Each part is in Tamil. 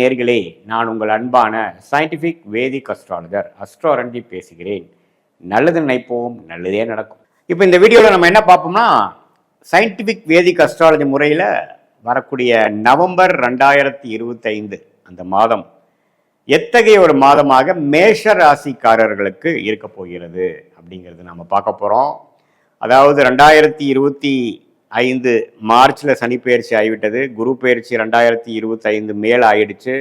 நேர்களே நான் உங்கள் அன்பான சயின்டிஃபிக் வேதிக் அஸ்ட்ராலஜர் அஸ்ட்ரோ பேசுகிறேன். நல்லது நினைப்போம் நல்லதே நடக்கும். இப்போ இந்த வீடியோவில் நம்ம என்ன பார்ப்போம்னா சயின்டிஃபிக் வேதிக் அஸ்ட்ராலஜி முறையில் வரக்கூடிய நவம்பர் ரெண்டாயிரத்தி இருபத்தைந்து அந்த மாதம் எத்தகைய ஒரு மாதமாக மேஷ ராசிக்காரர்களுக்கு இருக்க போகிறது அப்படிங்கிறது நம்ம பார்க்க போகிறோம் அதாவது ரெண்டாயிரத்தி இருபத்தி ஐந்து மார்ச்சில் சனி பயிற்சி ஆகிவிட்டது. குரு பயிற்சி ரெண்டாயிரத்தி இருபத்தி ஐந்து மேல் ஆயிடுச்சு.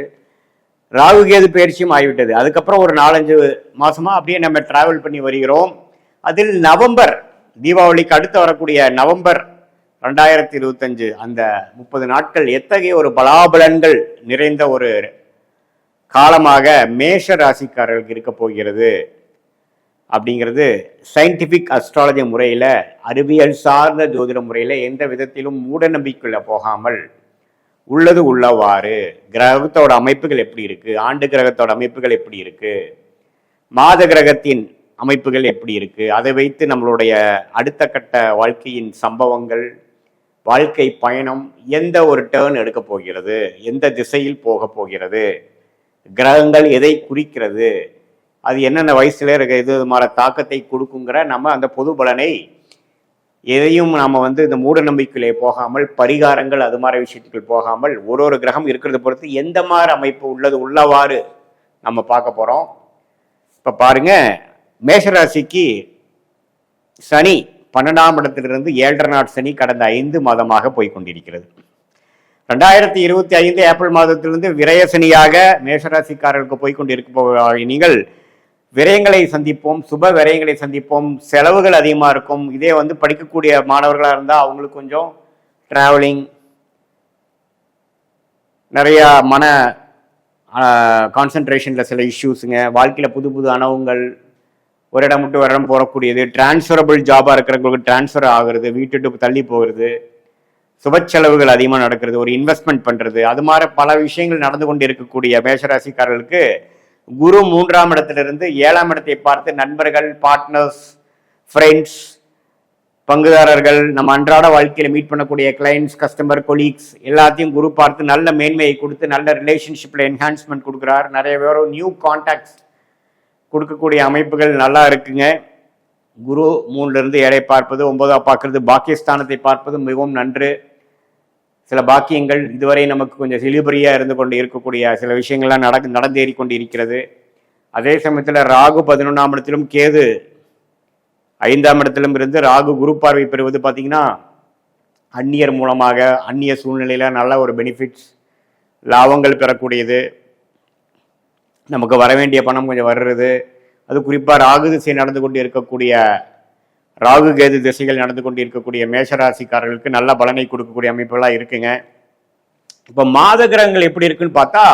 ராகு கேது பயிற்சியும் ஆகிவிட்டது. அதுக்கப்புறம் ஒரு நாலஞ்சு மாசமா அப்படியே நம்ம டிராவல் பண்ணி வருகிறோம். அதில் நவம்பர் தீபாவளிக்கு அடுத்து வரக்கூடிய நவம்பர் ரெண்டாயிரத்தி இருபத்தஞ்சு அந்த முப்பது நாட்கள் எத்தகைய ஒரு பலாபலன்கள் நிறைந்த ஒரு காலமாக மேஷ ராசிக்காரர்களுக்கு இருக்க போகிறது? அப்படிங்கிறது சயின்டிஃபிக் அஸ்ட்ராலஜி முறையில் அறிவியல் சார்ந்த ஜோதிட முறையில் எந்த விதத்திலும் மூட நம்பிக்கையில் போகாமல் உள்ளது உள்ளவாறு. கிரகத்தோட அமைப்புகள் எப்படி இருக்குது ஆண்டு கிரகத்தோட அமைப்புகள் எப்படி இருக்குது மாத கிரகத்தின் அமைப்புகள் எப்படி இருக்குது அதை வைத்து நம்மளுடைய அடுத்த கட்ட வாழ்க்கையின் சம்பவங்கள் வாழ்க்கை பயணம் எந்த ஒரு டேர்ன் எடுக்க போகிறது? எந்த திசையில் போக போகிறது? கிரகங்கள் எதை குறிக்கிறது? அது என்னென்ன வயசுல இருக்க இது மாதிரி தாக்கத்தை கொடுக்குங்கிற நம்ம அந்த பொது பலனை எதையும் நாம வந்து இந்த மூட நம்பிக்கையிலே போகாமல் பரிகாரங்கள் அது மாதிரி விஷயத்துக்கு போகாமல் ஒரு ஒரு கிரகம் இருக்கிறத பொறுத்து எந்த மாதிரி அமைப்பு உள்ளது உள்ளவாறு நம்ம பார்க்க போறோம். இப்போ பாருங்க மேஷராசிக்கு சனி பன்னெண்டாம் இடத்திலிருந்து ஏழரை நாட் சனி கடந்த ஐந்து மாதமாக போய்கொண்டிருக்கிறது. ரெண்டாயிரத்தி இருபத்தி ஐந்து ஏப்ரல் மாதத்திலிருந்து விரய சனியாக மேஷராசிக்காரர்களுக்கு போய்கொண்டிருக்க நீங்கள் விரயங்களை சந்திப்போம் சுப விரயங்களை சந்திப்போம் செலவுகள் அதிகமாக இருக்கும். இதே வந்து படிக்கக்கூடிய மாணவர்களாக இருந்தால் அவங்களுக்கு கொஞ்சம் ட்ராவலிங் நிறையா மன கான்சன்ட்ரேஷனில் சில இஷ்யூஸுங்க வாழ்க்கையில் புது புது அனவுங்கள் ஒரு இடம் விட்டு ஒரு இடம் போகக்கூடியது டிரான்ஸ்ஃபரபிள் ஜாபாக இருக்கிறவங்களுக்கு டிரான்ஸ்ஃபர் ஆகுறது வீட்டுட்டு தள்ளி போகிறது சுப செலவுகள் அதிகமாக நடக்கிறது ஒரு இன்வெஸ்ட்மெண்ட் பண்ணுறது அது மாதிரி பல விஷயங்கள் நடந்து கொண்டு இருக்கக்கூடிய மேஷராசிக்காரர்களுக்கு குரு மூன்றாம் இடத்திலிருந்து ஏழாம் இடத்தை பார்த்து நண்பர்கள் பார்ட்னர்ஸ் ஃப்ரெண்ட்ஸ் பங்குதாரர்கள் நம்ம அன்றாட வாழ்க்கையில் மீட் பண்ணக்கூடிய கிளைண்ட்ஸ் கஸ்டமர் கொலீக்ஸ் எல்லாத்தையும் குரு பார்த்து நல்ல மேன்மையை கொடுத்து நல்ல ரிலேஷன்ஷிப்பில் என்ஹான்ஸ்மெண்ட் கொடுக்குறார். நிறைய பேரும் நியூ கான்டாக்ட்ஸ் கொடுக்கக்கூடிய அமைப்புகள் நல்லா இருக்குங்க. குரு மூணுலேருந்து ஏழை பார்ப்பது ஒன்பதாக பார்க்கறது பாக்கியஸ்தானத்தை பார்ப்பது மிகவும் நன்று. சில பாக்கியங்கள் இதுவரை நமக்கு கொஞ்சம் சிலிபரியாக இருந்து கொண்டு இருக்கக்கூடிய சில விஷயங்கள்லாம் நடக்கு நடந்தேறி கொண்டு இருக்கிறது அதே சமயத்தில் ராகு பதினொன்றாம் இடத்திலும் கேது ஐந்தாம் இடத்திலும் இருந்து ராகு குரு பார்வை பெறுவது பார்த்திங்கன்னா அந்நியர் மூலமாக அந்நிய சூழ்நிலையில் நல்ல ஒரு பெனிஃபிட்ஸ் லாபங்கள் பெறக்கூடியது. நமக்கு வர வேண்டிய பணம் கொஞ்சம் வர்றது. அது குறிப்பாக ராகு திசை நடந்து கொண்டு இருக்கக்கூடிய ராகு கேது திசைகள் நடந்து கொண்டு இருக்கக்கூடிய மேஷராசிக்காரர்களுக்கு நல்ல பலனை கொடுக்கக்கூடிய அமைப்புகளாக இருக்குங்க. இப்போ மாத கிரகங்கள் எப்படி இருக்குன்னு பார்த்தா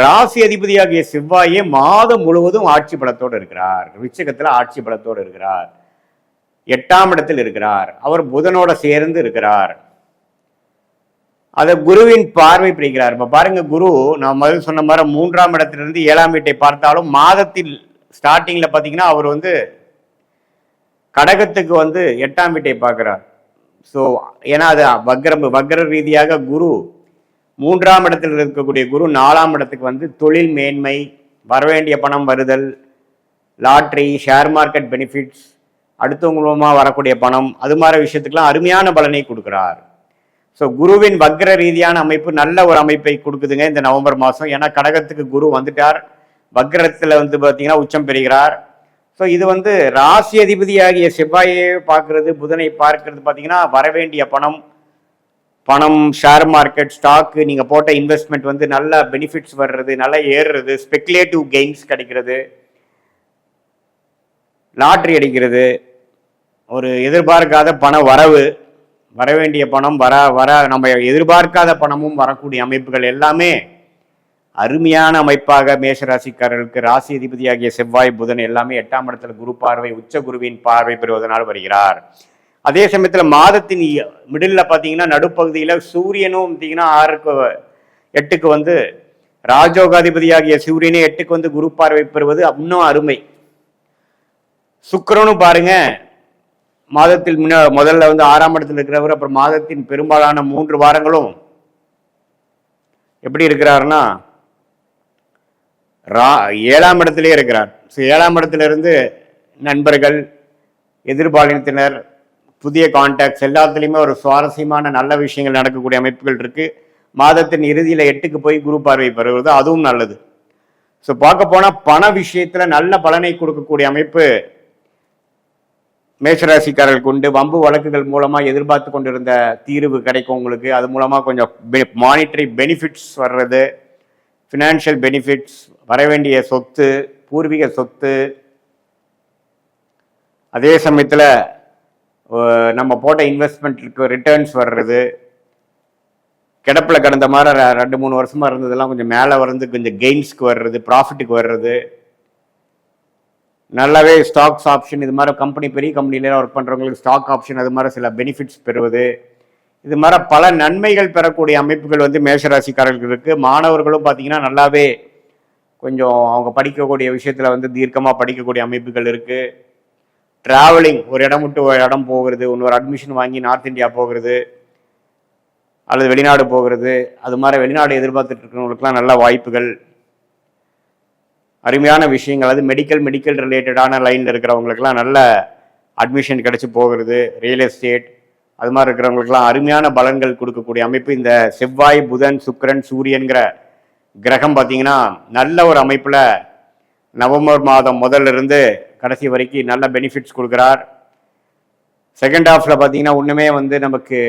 ராசி அதிபதியாகிய செவ்வாயே மாதம் முழுவதும் ஆட்சி பலத்தோடு இருக்கிறார். விச்சகத்தில் ஆட்சி பலத்தோடு இருக்கிறார். எட்டாம் இடத்தில் இருக்கிறார். அவர் புதனோட சேர்ந்து இருக்கிறார். அதை குருவின் பார்வை பிடிக்கிறார் இப்போ பாருங்க குரு நான் முதல் சொன்ன மாதிரி மூன்றாம் இடத்திலிருந்து ஏழாம் வீட்டை பார்த்தாலும் மாதத்தில் ஸ்டார்டிங்கில் பார்த்தீங்கன்னா அவர் வந்து கடகத்துக்கு வந்து எட்டாம் வீட்டை பார்க்குறார். ஸோ ஏன்னா அது வக்ரம் வக்ர ரீதியாக குரு மூன்றாம் இடத்தில் இருக்கக்கூடிய குரு நாலாம் இடத்துக்கு வந்து தொழில் மேன்மை வரவேண்டிய பணம் வருதல் லாட்ரி ஷேர் மார்க்கெட் பெனிஃபிட்ஸ் அடுத்தவங்க மூலமாக வரக்கூடிய பணம் அது மாதிரி விஷயத்துக்கெல்லாம் அருமையான பலனை கொடுக்குறார். ஸோ குருவின் வக்ர ரீதியான அமைப்பு நல்ல ஒரு அமைப்பை கொடுக்குதுங்க இந்த நவம்பர் மாதம் ஏன்னா கடகத்துக்கு குரு வந்துட்டார். வக்ரத்தில் வந்து பார்த்தீங்கன்னா உச்சம் பெறுகிறார். ஸோ இது வந்து ராசி அதிபதியாகிய செவ்வாயை பார்க்கறது புதனை பார்க்கறது பார்த்தீங்கன்னா வரவேண்டிய பணம் பணம் ஷேர் மார்க்கெட் ஸ்டாக்கு நீங்கள் போட்ட இன்வெஸ்ட்மெண்ட் வந்து நல்ல பெனிஃபிட்ஸ் வர்றது நல்லா ஏறுறது ஸ்பெக்குலேட்டிவ் கெயின்ஸ் கிடைக்கிறது லாட்ரி அடிக்கிறது ஒரு எதிர்பார்க்காத பண வரவு வர வேண்டிய பணம் வர வர நம்ம எதிர்பார்க்காத பணமும் வரக்கூடிய அமைப்புகள் எல்லாமே அருமையான அமைப்பாக மேஷராசிக்காரர்களுக்கு ராசி அதிபதியாகிய செவ்வாய் புதன் எல்லாமே எட்டாம் இடத்துல குரு பார்வை உச்ச குருவின் பார்வை பெறுவதனால் வருகிறார். அதே சமயத்தில் மாதத்தின் மிடில் பார்த்தீங்கன்னா நடுப்பகுதியில் சூரியனும் பார்த்தீங்கன்னா ஆறுக்கு எட்டுக்கு வந்து ராஜோகாதிபதியாகிய சூரியனே எட்டுக்கு வந்து குரு பார்வை பெறுவது இன்னும் அருமை. சுக்கரனும் பாருங்க மாதத்தில் முன்ன முதல்ல வந்து ஆறாம் இடத்துல இருக்கிறவர் அப்புறம் மாதத்தின் பெரும்பாலான மூன்று வாரங்களும் எப்படி இருக்கிறாருன்னா ரா ஏழாம் இடத்திலே இருக்கிறார். ஸோ ஏழாம் இடத்துலேருந்து நண்பர்கள் எதிர்பாலினத்தினர் புதிய கான்டாக்ட்ஸ் எல்லாத்துலேயுமே ஒரு சுவாரஸ்யமான நல்ல விஷயங்கள் நடக்கக்கூடிய அமைப்புகள் இருக்குது மாதத்தின் இறுதியில் எட்டுக்கு போய் குரு பார்வை பெறுவது அதுவும் நல்லது. ஸோ பார்க்க போனால் பண விஷயத்தில் நல்ல பலனை கொடுக்கக்கூடிய அமைப்பு மேஷராசிக்காரர்கள் கொண்டு வம்பு வழக்குகள் மூலமாக எதிர்பார்த்து கொண்டிருந்த தீர்வு கிடைக்கும் உங்களுக்கு. அது மூலமாக கொஞ்சம் மானிட்டரி பெனிஃபிட்ஸ் வர்றது. ஃபினான்ஷியல் பெனிஃபிட்ஸ் வர வேண்டிய சொத்து பூர்வீக சொத்து. அதே சமயத்தில் நம்ம போட்ட இன்வெஸ்ட்மெண்ட்டுக்கு ரிட்டர்ன்ஸ் வர்றது. கிடப்பில் கடந்த மாதிரி ரெண்டு மூணு வருஷமாக இருந்ததெல்லாம் கொஞ்சம் மேலே வர்றது கொஞ்சம் கெயின்ஸ்க்கு வர்றது ப்ராஃபிட்டுக்கு வர்றது. நல்லாவே ஸ்டாக்ஸ் ஆப்ஷன் இது மாதிரி கம்பெனி பெரிய கம்பெனிலாம் ஒர்க் பண்ணுறவங்களுக்கு ஸ்டாக் ஆப்ஷன் அது மாதிரி சில பெனிஃபிட்ஸ் பெறுவது. இது மாதிரி பல நன்மைகள் பெறக்கூடிய அமைப்புகள் வந்து மேஷராசிக்காரர்களுக்கு இருக்குது மாணவர்களும் பார்த்தீங்கன்னா நல்லாவே கொஞ்சம் அவங்க படிக்கக்கூடிய விஷயத்தில் வந்து தீர்க்கமாக படிக்கக்கூடிய அமைப்புகள் இருக்குது ட்ராவலிங் ஒரு இடம் விட்டு ஒரு இடம் போகிறது இன்னொரு அட்மிஷன் வாங்கி நார்த் இந்தியா போகிறது அல்லது வெளிநாடு போகிறது. அது மாதிரி வெளிநாடு எதிர்பார்த்துட்டு இருக்கிறவங்களுக்குலாம் நல்ல வாய்ப்புகள். அருமையான விஷயங்கள். அது மெடிக்கல் மெடிக்கல் ரிலேட்டடான லைனில் இருக்கிறவங்களுக்குலாம் நல்ல அட்மிஷன் கிடச்சி போகிறது. ரியல் எஸ்டேட் அது மாதிரி இருக்கிறவங்களுக்குலாம் அருமையான பலன்கள் கொடுக்கக்கூடிய அமைப்பு. இந்த செவ்வாய் புதன் சுக்கரன் சூரியன்கிற கிரகம் பார்த்தீங்கன்னா நல்ல ஒரு அமைப்பில் நவம்பர் மாதம் முதல்ல இருந்து கடைசி வரைக்கும் நல்ல பெனிஃபிட்ஸ் கொடுக்குறார். செகண்ட் ஹாஃபில் பார்த்தீங்கன்னா ஒன்றுமே வந்து நமக்கு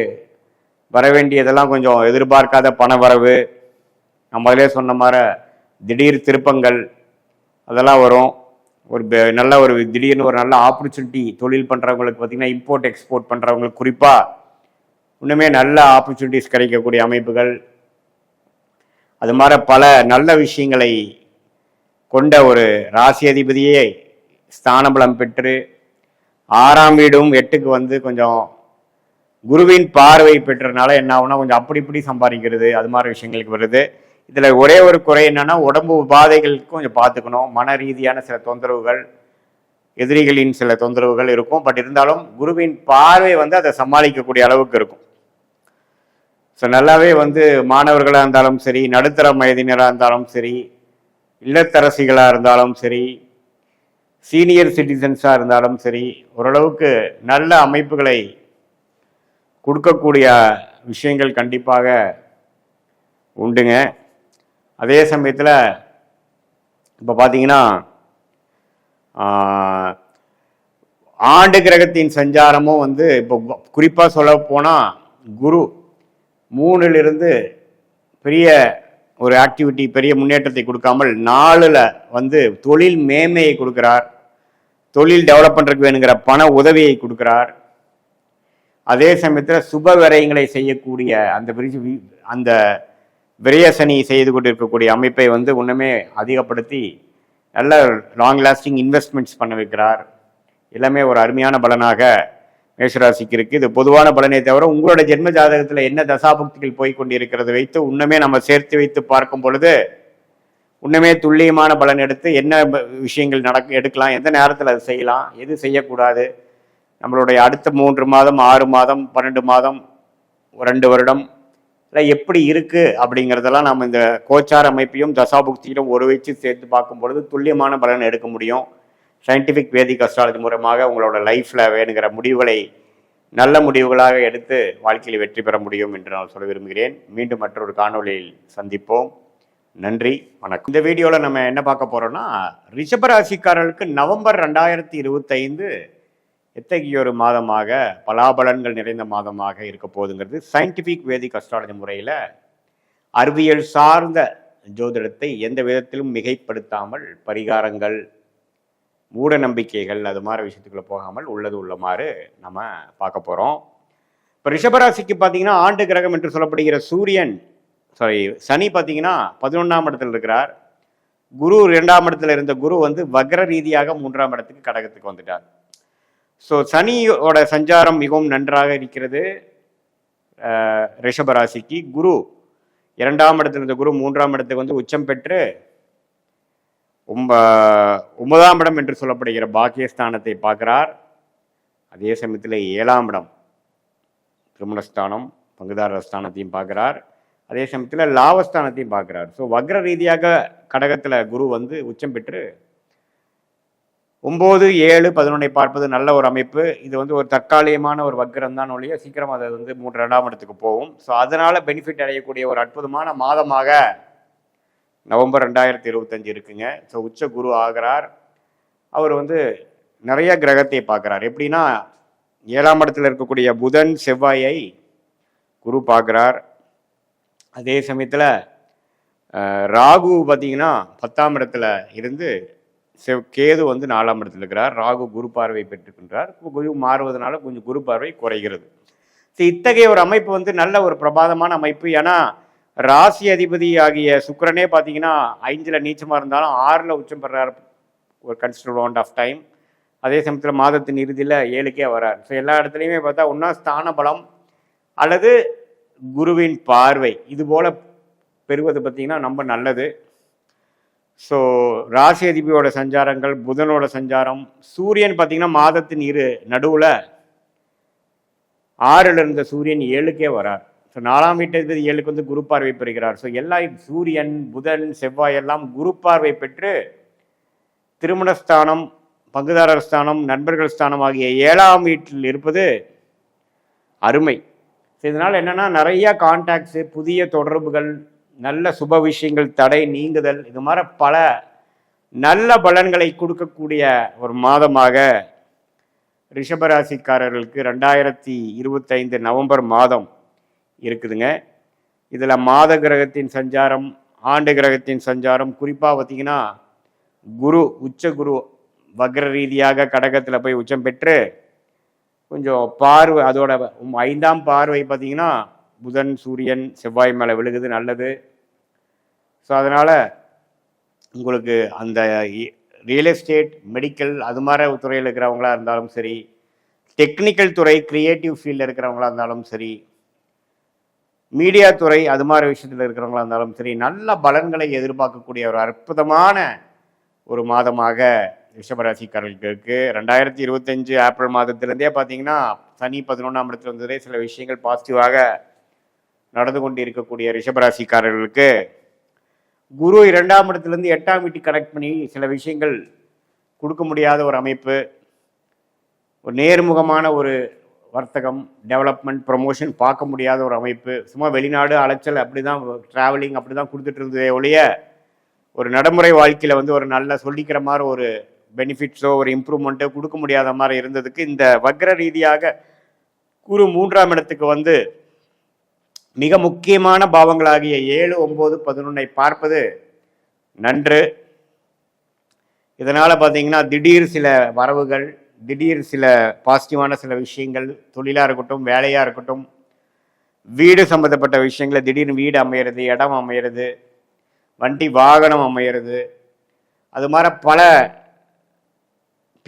வர வேண்டியதெல்லாம் கொஞ்சம் எதிர்பார்க்காத பண வரவு. நான் முதலே சொன்ன மாதிரி திடீர் திருப்பங்கள் அதெல்லாம் வரும். ஒரு பெ- நல்ல ஒரு திடீர்னு ஒரு நல்ல ஆப்பர்ச்சுனிட்டி தொழில் பண்ணுறவங்களுக்கு பார்த்தீங்கன்னா இம்போர்ட் எக்ஸ்போர்ட் பண்ணுறவங்களுக்கு குறிப்பாக இன்னுமே நல்ல ஆப்பர்ச்சுனிட்டிஸ் கிடைக்கக்கூடிய அமைப்புகள். அது மாதிரி பல நல்ல விஷயங்களை கொண்ட ஒரு ராசி அதிபதியே ஸ்தானபலம் பெற்று ஆறாம் வீடும் எட்டுக்கு வந்து கொஞ்சம் குருவின் பார்வை பெற்றனால என்ன ஆகுனா கொஞ்சம் அப்படி இப்படி சம்பாதிக்கிறது அது மாதிரி விஷயங்களுக்கு வருது. இதில் ஒரே ஒரு குறை என்னென்னா உடம்பு உபாதைகளுக்கு கொஞ்சம் பார்த்துக்கணும். மன ரீதியான சில தொந்தரவுகள் எதிரிகளின் சில தொந்தரவுகள் இருக்கும். பட் இருந்தாலும் குருவின் பார்வை வந்து அதை சமாளிக்கக்கூடிய அளவுக்கு இருக்கும். ஸோ நல்லாவே வந்து மாணவர்களாக இருந்தாலும் சரி நடுத்தர வயதினராக இருந்தாலும் சரி இல்லத்தரசிகளாக இருந்தாலும் சரி சீனியர் சிட்டிசன்ஸாக இருந்தாலும் சரி ஓரளவுக்கு நல்ல அமைப்புகளை கொடுக்கக்கூடிய விஷயங்கள் கண்டிப்பாக உண்டுங்க. அதே சமயத்தில் இப்போ பார்த்தீங்கன்னா ஆண்டு கிரகத்தின் சஞ்சாரமும் வந்து இப்போ குறிப்பாக சொல்ல போனால் குரு மூணிலிருந்து பெரிய ஒரு ஆக்டிவிட்டி பெரிய முன்னேற்றத்தை கொடுக்காமல் நாலில் வந்து தொழில் மேன்மையை கொடுக்குறார். தொழில் டெவலப் பண்ணுறதுக்கு வேணுங்கிற பண உதவியை கொடுக்குறார். அதே சமயத்தில் சுப விரயங்களை செய்யக்கூடிய அந்த அந்த விரயசனி செய்து கொண்டிருக்கக்கூடிய அமைப்பை வந்து ஒன்றுமே அதிகப்படுத்தி நல்ல லாங் லாஸ்டிங் இன்வெஸ்ட்மெண்ட்ஸ் பண்ண வைக்கிறார். எல்லாமே ஒரு அருமையான பலனாக மேஷராசிக்கு இருக்குது இது பொதுவான பலனை தவிர உங்களோட ஜென்ம ஜாதகத்தில் என்ன தசாபக்திகள் போய் கொண்டிருக்கிறது வைத்து இன்னுமே நம்ம சேர்த்து வைத்து பார்க்கும் பொழுது இன்னுமே துல்லியமான பலன் எடுத்து என்ன விஷயங்கள் நடக்க எடுக்கலாம் எந்த நேரத்தில் அது செய்யலாம் எது செய்யக்கூடாது. நம்மளுடைய அடுத்த மூன்று மாதம் ஆறு மாதம் பன்னெண்டு மாதம் ஒரு ரெண்டு வருடம் இல்லை எப்படி இருக்கு அப்படிங்கிறதெல்லாம் நம்ம இந்த கோச்சார் அமைப்பையும் தசாபுக்தியிலும் ஒரு வச்சு சேர்த்து பார்க்கும் பொழுது துல்லியமான பலன் எடுக்க முடியும். சயின்டிஃபிக் வேதிக் அஸ்ட்ராலஜி மூலமாக உங்களோட லைஃப்பில் வேணுங்கிற முடிவுகளை நல்ல முடிவுகளாக எடுத்து வாழ்க்கையில் வெற்றி பெற முடியும் என்று நான் சொல்ல விரும்புகிறேன். மீண்டும் மற்றொரு காணொளியில் சந்திப்போம். நன்றி வணக்கம். இந்த வீடியோவில் நம்ம என்ன பார்க்க போகிறோம்னா ரிஷபராசிக்காரர்களுக்கு நவம்பர் ரெண்டாயிரத்தி இருபத்தைந்து எத்தகைய ஒரு மாதமாக பலாபலன்கள் நிறைந்த மாதமாக இருக்க போகுதுங்கிறது சயின்டிஃபிக் வேதிக் அஸ்ட்ராலஜி முறையில் அறிவியல் சார்ந்த ஜோதிடத்தை எந்த விதத்திலும் மிகைப்படுத்தாமல் பரிகாரங்கள் மூட நம்பிக்கைகள் அது மாதிரி விஷயத்துக்குள்ளே போகாமல் உள்ளது உள்ளமாறு நம்ம பார்க்க போகிறோம் இப்போ ரிஷபராசிக்கு பார்த்தீங்கன்னா ஆண்டு கிரகம் என்று சொல்லப்படுகிற சூரியன் சாரி சனி பார்த்தீங்கன்னா பதினொன்றாம் இடத்துல இருக்கிறார். குரு இரண்டாம் இடத்துல இருந்த குரு வந்து வக்ர ரீதியாக மூன்றாம் இடத்துக்கு கடகத்துக்கு வந்துட்டார். ஸோ சனியோட சஞ்சாரம் மிகவும் நன்றாக இருக்கிறது. ரிஷபராசிக்கு குரு. இரண்டாம் இடத்துல இருந்த குரு மூன்றாம் இடத்துக்கு வந்து உச்சம் பெற்று ஒம்ப ஒன்பதாம் இடம் என்று சொல்லப்படுகிற பாக்கியஸ்தானத்தை பார்க்கிறார். அதே சமயத்தில் ஏழாம் இடம் திருமணஸ்தானம் பங்குதாரர் ஸ்தானத்தையும் பார்க்கிறார். அதே சமயத்தில் லாபஸ்தானத்தையும் பார்க்கிறார். ஸோ வக்ர ரீதியாக கடகத்தில் குரு வந்து உச்சம் பெற்று ஒம்பது ஏழு பதினொன்றை பார்ப்பது நல்ல ஒரு அமைப்பு. இது வந்து ஒரு தற்காலிகமான ஒரு வக்கரம் தான் ஒழிய சீக்கிரம் அது வந்து மூன்று ரெண்டாம் இடத்துக்கு போகும். ஸோ அதனால் பெனிஃபிட் அடையக்கூடிய ஒரு அற்புதமான மாதமாக நவம்பர் ரெண்டாயிரத்தி இருபத்தஞ்சு இருக்குங்க. ஸோ உச்ச குரு ஆகிறார். அவர் வந்து நிறைய கிரகத்தை பார்க்குறார். எப்படின்னா ஏழாம் இடத்துல இருக்கக்கூடிய புதன் செவ்வாயை குரு பார்க்குறார். அதே சமயத்தில் ராகு பார்த்தீங்கன்னா பத்தாம் இடத்துல இருந்து செவ் கேது வந்து நாலாம் இடத்துல இருக்கிறார். ராகு குரு பார்வை பெற்றுக்கின்றார் குரு மாறுவதனால கொஞ்சம் குரு பார்வை குறைகிறது. ஸோ இத்தகைய ஒரு அமைப்பு வந்து நல்ல ஒரு பிரபாதமான அமைப்பு. ஏன்னா ராசி அதிபதி ஆகிய சுக்கிரனே பார்த்தீங்கன்னா ஐந்தில் நீச்சமாக இருந்தாலும் ஆறில் உச்சம் பெறார். ஒரு கன்சிடர் அமௌண்ட் ஆஃப் டைம் அதே சமயத்தில் மாதத்தின் இறுதியில் ஏழுக்கே வரார். ஸோ எல்லா இடத்துலையுமே பார்த்தா ஒன்றா ஸ்தான பலம் அல்லது குருவின் பார்வை. இது போல் பெறுவது பார்த்தீங்கன்னா ரொம்ப நல்லது. ஸோ ராசி அதிபியோட சஞ்சாரங்கள் புதனோட சஞ்சாரம் சூரியன் பார்த்தீங்கன்னா மாதத்தின் இரு நடுவில் ஆறில் இருந்த சூரியன் ஏழுக்கே வரார். ஸோ நாலாம் வீட்டு ஏழுக்கு வந்து குரு பார்வை பெறுகிறார். ஸோ எல்லா சூரியன் புதன் செவ்வாய் எல்லாம் குரு பார்வை பெற்று திருமணஸ்தானம் பங்குதாரர் ஸ்தானம் நண்பர்கள் ஸ்தானம் ஆகிய ஏழாம் வீட்டில் இருப்பது அருமை. ஸோ இதனால் என்னென்னா நிறையா கான்டாக்ட்ஸு புதிய தொடர்புகள் நல்ல சுப விஷயங்கள் தடை நீங்குதல் இது மாதிரி பல நல்ல பலன்களை கொடுக்கக்கூடிய ஒரு மாதமாக ரிஷபராசிக்காரர்களுக்கு ரெண்டாயிரத்தி இருபத்தைந்து நவம்பர் மாதம் இருக்குதுங்க. இதில் மாத கிரகத்தின் சஞ்சாரம் ஆண்டு கிரகத்தின் சஞ்சாரம் குறிப்பாக பார்த்தீங்கன்னா குரு உச்ச குரு வக்ர ரீதியாக கடகத்தில் போய் உச்சம் பெற்று கொஞ்சம் பார்வை அதோட ஐந்தாம் பார்வை பார்த்தீங்கன்னா புதன் சூரியன் செவ்வாய் மேலே விழுகுது நல்லது. ஸோ அதனால் உங்களுக்கு அந்த ரியல் எஸ்டேட் மெடிக்கல் அது மாதிரி துறையில் இருக்கிறவங்களா இருந்தாலும் சரி டெக்னிக்கல் துறை கிரியேட்டிவ் ஃபீல்டில் இருக்கிறவங்களா இருந்தாலும் சரி மீடியா துறை அது மாதிரி விஷயத்தில் இருக்கிறவங்களா இருந்தாலும் சரி நல்ல பலன்களை எதிர்பார்க்கக்கூடிய ஒரு அற்புதமான ஒரு மாதமாக ரிஷபராசிக்காரர்களுக்கு இருக்குது ரெண்டாயிரத்தி இருபத்தஞ்சு ஏப்ரல் மாதத்திலேருந்தே பார்த்தீங்கன்னா சனி பதினொன்றாம் இடத்துல வந்ததே சில விஷயங்கள் பாசிட்டிவாக நடந்து கொண்டு இருக்கக்கூடிய ரிஷபராசிக்காரர்களுக்கு குரு இரண்டாம் இடத்துலேருந்து எட்டாம் வீட்டுக்கு கனெக்ட் பண்ணி சில விஷயங்கள் கொடுக்க முடியாத ஒரு அமைப்பு ஒரு நேர்முகமான ஒரு வர்த்தகம் டெவலப்மெண்ட் ப்ரொமோஷன் பார்க்க முடியாத ஒரு அமைப்பு. சும்மா வெளிநாடு அலைச்சல் அப்படி தான் ட்ராவலிங் அப்படி தான் கொடுத்துட்டு இருந்ததே ஒழிய ஒரு நடைமுறை வாழ்க்கையில் வந்து ஒரு நல்ல சொல்லிக்கிற மாதிரி ஒரு பெனிஃபிட்ஸோ ஒரு இம்ப்ரூவ்மெண்ட்டோ கொடுக்க முடியாத மாதிரி இருந்ததுக்கு இந்த வக்ர ரீதியாக குரு மூன்றாம் இடத்துக்கு வந்து மிக முக்கியமான பாவங்களாகிய ஏழு ஒம்பது பதினொன்னை பார்ப்பது நன்று. இதனால் பார்த்தீங்கன்னா திடீர் சில வரவுகள் திடீர் சில பாசிட்டிவான சில விஷயங்கள் தொழிலாக இருக்கட்டும் வேலையாக இருக்கட்டும் வீடு சம்மந்தப்பட்ட விஷயங்களை திடீர்னு வீடு அமையிறது இடம் அமையிறது வண்டி வாகனம் அமையிறது அது மாதிரி பல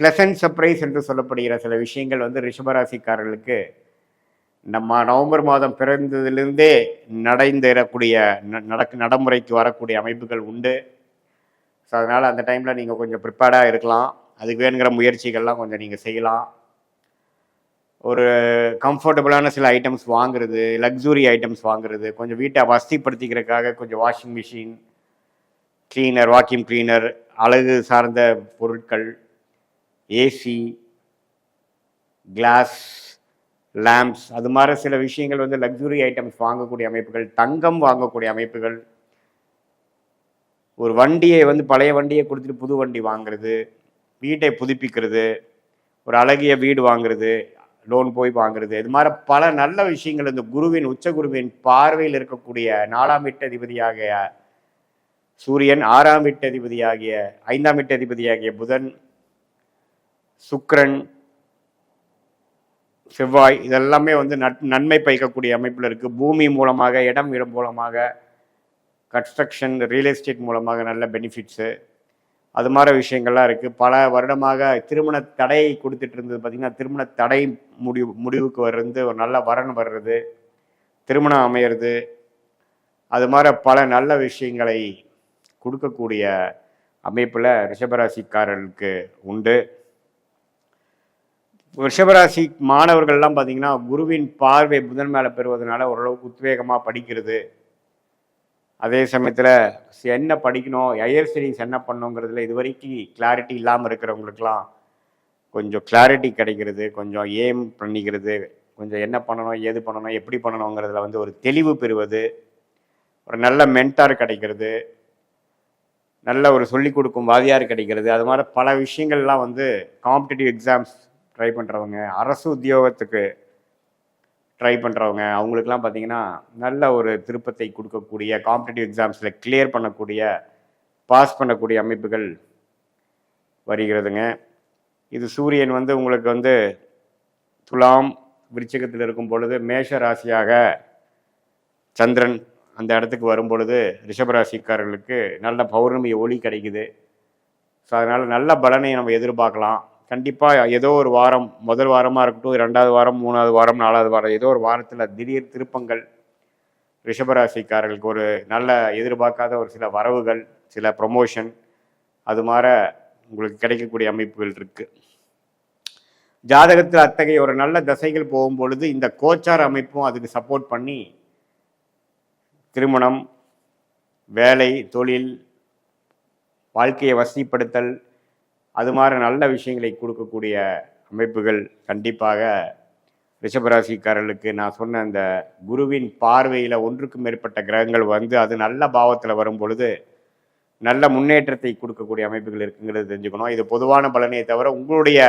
ப்ளசன்ட் சர்ப்ரைஸ் என்று சொல்லப்படுகிற சில விஷயங்கள் வந்து ரிஷபராசிக்காரர்களுக்கு நம்ம நவம்பர் மாதம் பிறந்ததிலிருந்தே நடைந்தேறக்கூடிய நடக்கு நடைமுறைக்கு வரக்கூடிய அமைப்புகள் உண்டு. ஸோ அதனால் அந்த டைமில் நீங்கள் கொஞ்சம் ப்ரிப்பேர்டாக இருக்கலாம். அதுக்கு வேணுங்கிற முயற்சிகள்லாம் கொஞ்சம் நீங்கள் செய்யலாம். ஒரு கம்ஃபர்டபுளான சில ஐட்டம்ஸ் வாங்குறது லக்ஸுரி ஐட்டம்ஸ் வாங்குறது கொஞ்சம் வீட்டை வசதிப்படுத்திக்கிறதுக்காக கொஞ்சம் washing machine cleaner vacuum cleaner அழகு சார்ந்த பொருட்கள் ஏசி கிளாஸ் லேம்ப்ஸ் அது மாதிரி சில விஷயங்கள் வந்து லக்ஸுரி ஐட்டம்ஸ் வாங்கக்கூடிய அமைப்புகள் தங்கம் வாங்கக்கூடிய அமைப்புகள். ஒரு வண்டியை வந்து பழைய வண்டியை கொடுத்துட்டு புது வண்டி வாங்குறது வீட்டை புதுப்பிக்கிறது ஒரு அழகிய வீடு வாங்குறது லோன் போய் வாங்குறது. இது மாதிரி பல நல்ல விஷயங்கள் இந்த குருவின் உச்ச குருவின் பார்வையில் இருக்கக்கூடிய நாலாம் வீட்டு அதிபதியாகிய சூரியன் ஆறாம் வீட்டு அதிபதியாகிய ஐந்தாம் வீட்டு அதிபதியாகிய புதன் சுக்ரன் செவ்வாய் இதெல்லாமே வந்து நன்மை பயக்கக்கூடிய அமைப்பில் இருக்குது பூமி மூலமாக இடம் இடம் மூலமாக கன்ஸ்ட்ரக்ஷன் ரியல் எஸ்டேட் மூலமாக நல்ல பெனிஃபிட்ஸு அது மாதிரி விஷயங்கள்லாம் இருக்குது பல வருடமாக திருமண தடை கொடுத்துட்டு இருந்தது பார்த்திங்கன்னா திருமண தடை முடிவு முடிவுக்கு வர்றது ஒரு நல்ல வரன் வர்றது திருமணம் அமையிறது அது மாதிரி பல நல்ல விஷயங்களை கொடுக்கக்கூடிய அமைப்பில் ரிஷபராசிக்காரர்களுக்கு உண்டு. ரிஷபராசி மாணவர்கள்லாம் பார்த்தீங்கன்னா குருவின் பார்வை புதன் மேலே பெறுவதனால ஓரளவுக்கு உத்வேகமாக படிக்கிறது. அதே சமயத்தில் என்ன படிக்கணும் ஹையர் ஸ்டடீஸ் என்ன பண்ணணுங்கிறதுல இது வரைக்கும் கிளாரிட்டி இல்லாமல் இருக்கிறவங்களுக்குலாம் கொஞ்சம் கிளாரிட்டி கிடைக்கிறது கொஞ்சம் ஏம் பண்ணிக்கிறது கொஞ்சம் என்ன பண்ணணும் ஏது பண்ணணும் எப்படி பண்ணணுங்கிறதுல வந்து ஒரு தெளிவு பெறுவது ஒரு நல்ல மென்டார் கிடைக்கிறது நல்ல ஒரு சொல்லிக் கொடுக்கும் வாதியார் கிடைக்கிறது அது மாதிரி பல விஷயங்கள்லாம் வந்து காம்படிட்டிவ் எக்ஸாம்ஸ் ட்ரை பண்ணுறவங்க அரசு உத்தியோகத்துக்கு ட்ரை பண்ணுறவங்க அவங்களுக்குலாம் பார்த்தீங்கன்னா நல்ல ஒரு திருப்பத்தை கொடுக்கக்கூடிய காம்படிட்டிவ் எக்ஸாம்ஸில் கிளியர் பண்ணக்கூடிய பாஸ் பண்ணக்கூடிய அமைப்புகள் வருகிறதுங்க. இது சூரியன் வந்து உங்களுக்கு வந்து துலாம் விருச்சகத்தில் இருக்கும் பொழுது மேஷ ராசியாக சந்திரன் அந்த இடத்துக்கு வரும் பொழுது ரிஷபராசிக்காரர்களுக்கு நல்ல பௌர்ணமி ஒளி கிடைக்குது. ஸோ அதனால் நல்ல பலனை நம்ம எதிர்பார்க்கலாம். கண்டிப்பாக ஏதோ ஒரு வாரம் முதல் வாரமாக இருக்கட்டும் ரெண்டாவது வாரம் மூணாவது வாரம் நாலாவது வாரம் ஏதோ ஒரு வாரத்தில் திடீர் திருப்பங்கள். ரிஷபராசிக்காரர்களுக்கு ஒரு நல்ல எதிர்பார்க்காத ஒரு சில வரவுகள் சில ப்ரொமோஷன் அது மாதிரி உங்களுக்கு கிடைக்கக்கூடிய அமைப்புகள் இருக்குது ஜாதகத்தில் அத்தகைய ஒரு நல்ல தசைகள் போகும் பொழுது இந்த கோச்சார் அமைப்பும் அதுக்கு சப்போர்ட் பண்ணி திருமணம் வேலை தொழில் வாழ்க்கையை வசதிப்படுத்தல் அது மாதிரி நல்ல விஷயங்களை கொடுக்கக்கூடிய அமைப்புகள் கண்டிப்பாக ரிஷபராசிக்காரர்களுக்கு நான் சொன்ன அந்த குருவின் பார்வையில் ஒன்றுக்கும் மேற்பட்ட கிரகங்கள் வந்து அது நல்ல பாவத்தில் வரும் பொழுது நல்ல முன்னேற்றத்தை கொடுக்கக்கூடிய அமைப்புகள் இருக்குங்கிறது தெரிஞ்சுக்கணும். இது பொதுவான பலனையை தவிர உங்களுடைய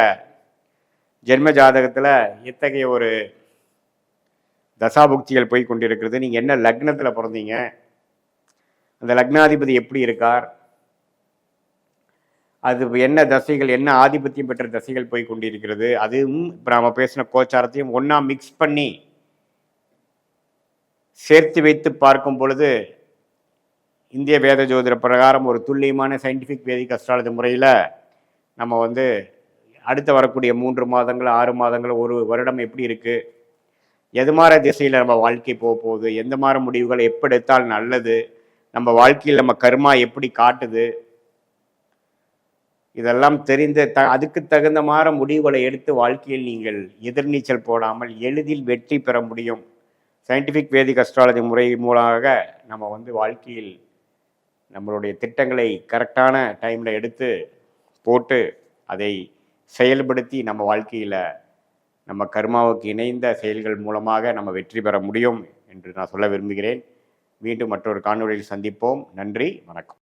ஜென்ம ஜாதகத்தில் எத்தகைய ஒரு தசாபுக்திகள் போய் கொண்டிருக்கிறது? நீங்கள் என்ன லக்னத்தில் பிறந்தீங்க? அந்த லக்னாதிபதி எப்படி இருக்கார்? அது என்ன தசைகள் என்ன ஆதிபத்தியம் பெற்ற தசைகள் போய் கொண்டிருக்கிறது அதுவும் இப்போ நாம் பேசின கோச்சாரத்தையும் ஒன்றா மிக்ஸ் பண்ணி சேர்த்து வைத்து பார்க்கும் பொழுது இந்திய வேத ஜோதிட பிரகாரம் ஒரு துல்லியமான சயின்டிஃபிக் வேதிக் அஸ்ட்ராலஜி முறையில் நம்ம வந்து அடுத்து வரக்கூடிய மூன்று மாதங்கள் ஆறு மாதங்கள் ஒரு வருடம் எப்படி இருக்குது எது மாதிரி திசையில் நம்ம வாழ்க்கை போக போகுது எந்த மாதிரி முடிவுகள் எப்படி எடுத்தால் நல்லது நம்ம வாழ்க்கையில் நம்ம கர்மா எப்படி காட்டுது இதெல்லாம் தெரிந்த த அதுக்கு தகுந்த மாதிரி முடிவுகளை எடுத்து வாழ்க்கையில் நீங்கள் எதிர்நீச்சல் போடாமல் எளிதில் வெற்றி பெற முடியும். சயின்டிஃபிக் வேதிக் அஸ்ட்ராலஜி முறை மூலமாக நம்ம வந்து வாழ்க்கையில் நம்மளுடைய திட்டங்களை கரெக்டான டைமில் எடுத்து போட்டு அதை செயல்படுத்தி நம்ம வாழ்க்கையில் நம்ம கர்மாவுக்கு இணைந்த செயல்கள் மூலமாக நம்ம வெற்றி பெற முடியும் என்று நான் சொல்ல விரும்புகிறேன். மீண்டும் மற்றொரு காணொலியில் சந்திப்போம். நன்றி. வணக்கம்.